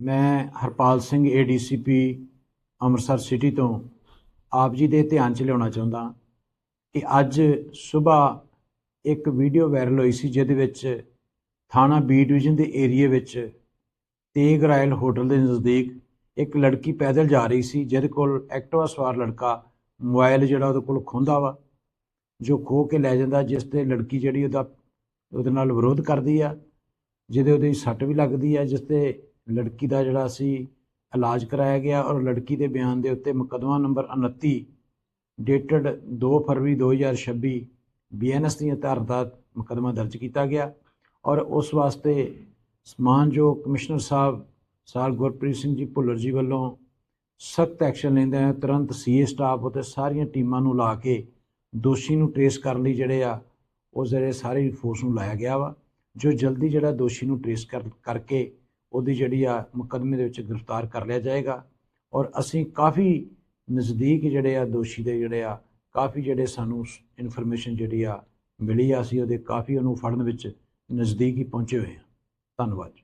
ਮੈਂ Harpal Singh ADCP Amritsar city ਤੋਂ ਆਪ ਜੀ ਦੇ ਧਿਆਨ 'ਚ ਲਿਆਉਣਾ ਚਾਹੁੰਦਾ ਕਿ ਅੱਜ ਸਵੇਰ ਇੱਕ ਵੀਡੀਓ ਵਾਇਰਲ ਹੋਈ ਸੀ ਜਿਹਦੇ ਵਿੱਚ ਥਾਣਾ ਬੀ ਡਿਵੀਜ਼ਨ ਦੇ ਏਰੀਆ ਵਿੱਚ ਤੇਗ ਰਾਇਲ ਹੋਟਲ ਦੇ ਨਜ਼ਦੀਕ ਇੱਕ ਲੜਕੀ ਪੈਦਲ ਜਾ ਰਹੀ ਸੀ, ਜਿਹਦੇ ਕੋਲ ਐਕਟਿਵਾ ਸਵਾਰ ਲੜਕਾ ਮੋਬਾਈਲ ਜਿਹੜਾ ਉਹਦੇ ਕੋਲ ਖੋਂਦਾ ਵਾ, ਜੋ ਖੋ ਕੇ ਲੈ ਜਾਂਦਾ, ਜਿਸ ਤੇ ਲੜਕੀ ਜਿਹੜੀ ਉਹਦਾ ਉਹਦੇ ਨਾਲ ਵਿਰੋਧ ਕਰਦੀ ਆ, ਜਿਹਦੇ ਉਹਦੇ ਸੱਟ ਵੀ ਲੱਗਦੀ ਆ, ਜਿਸ ਤੇ ਲੜਕੀ ਦਾ ਜਿਹੜਾ ਸੀ ਇਲਾਜ ਕਰਾਇਆ ਗਿਆ ਔਰ ਲੜਕੀ ਦੇ ਬਿਆਨ ਦੇ ਉੱਤੇ ਮੁਕੱਦਮਾ ਨੰਬਰ 29 ਡੇਟਡ 2 ਫਰਵਰੀ 2026 ਬੀਐਨਐਸ ਦੀਆਂ ਧਾਰਾ ਦਾ ਮੁਕੱਦਮਾ ਦਰਜ ਕੀਤਾ ਗਿਆ ਔਰ ਉਸ ਵਾਸਤੇ ਸਮਾਨਯੋਗ ਕਮਿਸ਼ਨਰ ਸਾਹਿਬ ਸਾਲ ਗੁਰਪ੍ਰੀਤ ਸਿੰਘ ਜੀ ਭੁੱਲਰ ਜੀ ਵੱਲੋਂ ਸਖਤ ਐਕਸ਼ਨ ਲੈਂਦੇ ਆ ਤੁਰੰਤ ਸੀਏ ਸਟਾਫ ਅਤੇ ਸਾਰੀਆਂ ਟੀਮਾਂ ਨੂੰ ਲਾ ਕੇ ਦੋਸ਼ੀ ਨੂੰ ਟ੍ਰੇਸ ਕਰਨ ਲਈ ਜਿਹੜੇ ਆ, ਉਹ ਜਿਹੜੇ ਸਾਰੇ ਫੋਰਸ ਨੂੰ ਲਾਇਆ ਗਿਆ ਵਾ, ਜੋ ਜਲਦੀ ਜਿਹੜਾ ਦੋਸ਼ੀ ਨੂੰ ਟ੍ਰੇਸ ਕਰ, ਕਰਕੇ ਉਹਦੀ ਜਿਹੜੀ ਆ ਮੁਕੱਦਮੇ ਦੇ ਵਿੱਚ ਗ੍ਰਿਫਤਾਰ ਕਰ ਲਿਆ ਜਾਏਗਾ। ਔਰ ਅਸੀਂ ਕਾਫੀ ਨਜ਼ਦੀਕ ਜਿਹੜੇ ਆ ਦੋਸ਼ੀ ਦੇ ਜਿਹੜੇ ਆ, ਕਾਫੀ ਜਿਹੜੇ ਸਾਨੂੰ ਇਨਫੋਰਮੇਸ਼ਨ ਜਿਹੜੀ ਆ ਮਿਲੀ ਆ, ਅਸੀਂ ਉਹਦੇ ਕਾਫੀ ਉਹਨੂੰ ਫੜਨ ਵਿੱਚ ਨਜ਼ਦੀਕ ਹੀ ਪਹੁੰਚੇ ਹੋਏ ਹਾਂ। ਧੰਨਵਾਦ ਜੀ।